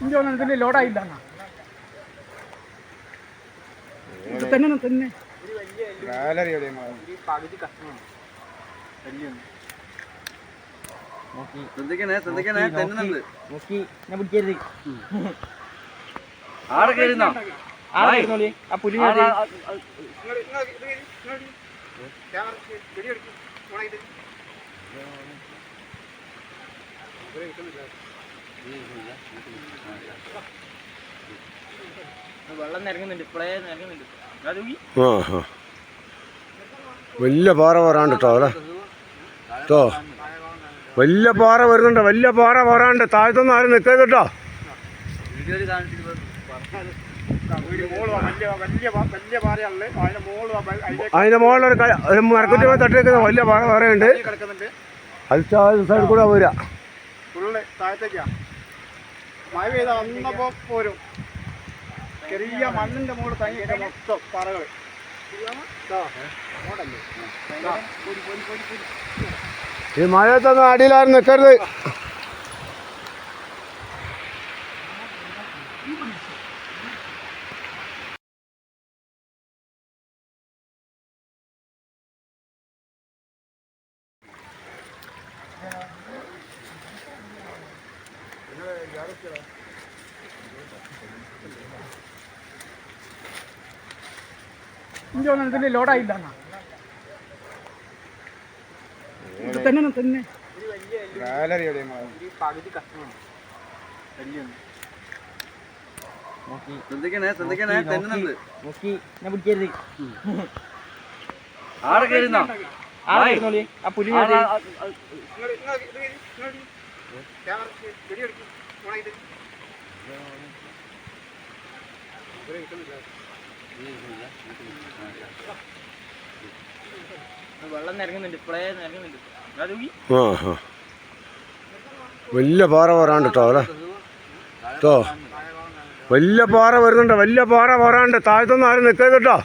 ഇഞ്ചോളം ഇതിന് ലോഡായില്ല എന്നാ. തന്നെ തന്നെ. ശ്രദ്ധിക്കണേ ശ്രദ്ധിക്കണേ തെന്നുന്നുണ്ട് നോക്കി ഞാൻ പിടിക്കരുത് ആടെ കയറുന്നോ ആളെ ഇരുന്നോളി. ആ പുലി വെള്ളം നിരങ്ങുന്നുണ്ട് ഇപ്പളേ നിരങ്ങുന്നുണ്ട് അത് നോക്കി. ആ ആ വലിയ പാറ വരാണ്ട് കേട്ടോ അല്ലേ കേട്ടോ വലിയ പാറ വരുന്നുണ്ട് വലിയ പാറ വരാണ്ട്. താഴത്തൊന്നും ആരും നിൽക്കരുത് കേട്ടോ. അതിന്റെ മുകളിലൊരു ഒരു മരക്കുറ്റി പോയി തട്ടി വെക്കുന്ന വലിയ പാറ വേറെയുണ്ട് അത് സൈഡിൽ കൂടെ പോരാ ഫുള്ള് താഴത്തേക്കാ. മഴ പെയ്ത അന്നപ്പോ പോരും. ചെറിയ മണ്ണിന്റെ മുകളിൽ തങ്ങിയൊക്കെ മൊത്തം പറകൾ ഈ മഴയത്തൊന്നും അടിയിലാരും നിൽക്കരുത് ഇഞ്ചോ ഇതിന് ലോഡായില്ല എന്നാ ഇത് തന്നെ തന്നെ നോക്കി ശ്രദ്ധിക്കണേ ശ്രദ്ധിക്കണേ നോക്കി, തെന്നുന്നുണ്ട് നോക്കി ഞാൻ തന്നെ ആടെ കയറുന്നോ ആളെ ഇരുന്നോളി. ആ പുലി വെള്ളം നിരങ്ങുന്നുണ്ട് ഇപ്പളേ നിരങ്ങുന്നുണ്ട്. വലിയ പാറ വരാണ്ട് കേട്ടോ അല്ലേ? കേട്ടോ വലിയ പാറ വരുന്നുണ്ട് വലിയ പാറ വരാണ്ട്. താഴത്തൊന്നും ആരും നിൽക്കരുത് കേട്ടോ.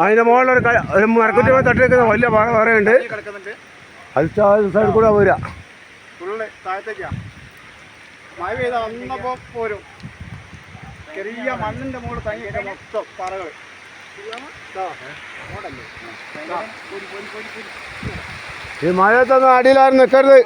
അതിന്റെ മുകളിൽ ഒരു മരക്കുറ്റി പോയി തട്ടി വെക്കുന്ന വലിയ പാറ കിടക്കുന്നുണ്ട് അത് സൈഡിൽ കൂടെ വരിക ഫുള്ള് താഴത്തേക്കാ. മഴ പെയ്ത അന്നപ്പോ പോരും. ചെറിയ മണ്ണിന്റെ മുകളിൽ തങ്ങി മൊത്തം പറകൾ. ഈ മഴയത്തൊന്നും അടിയിലാരും നിൽക്കരുത്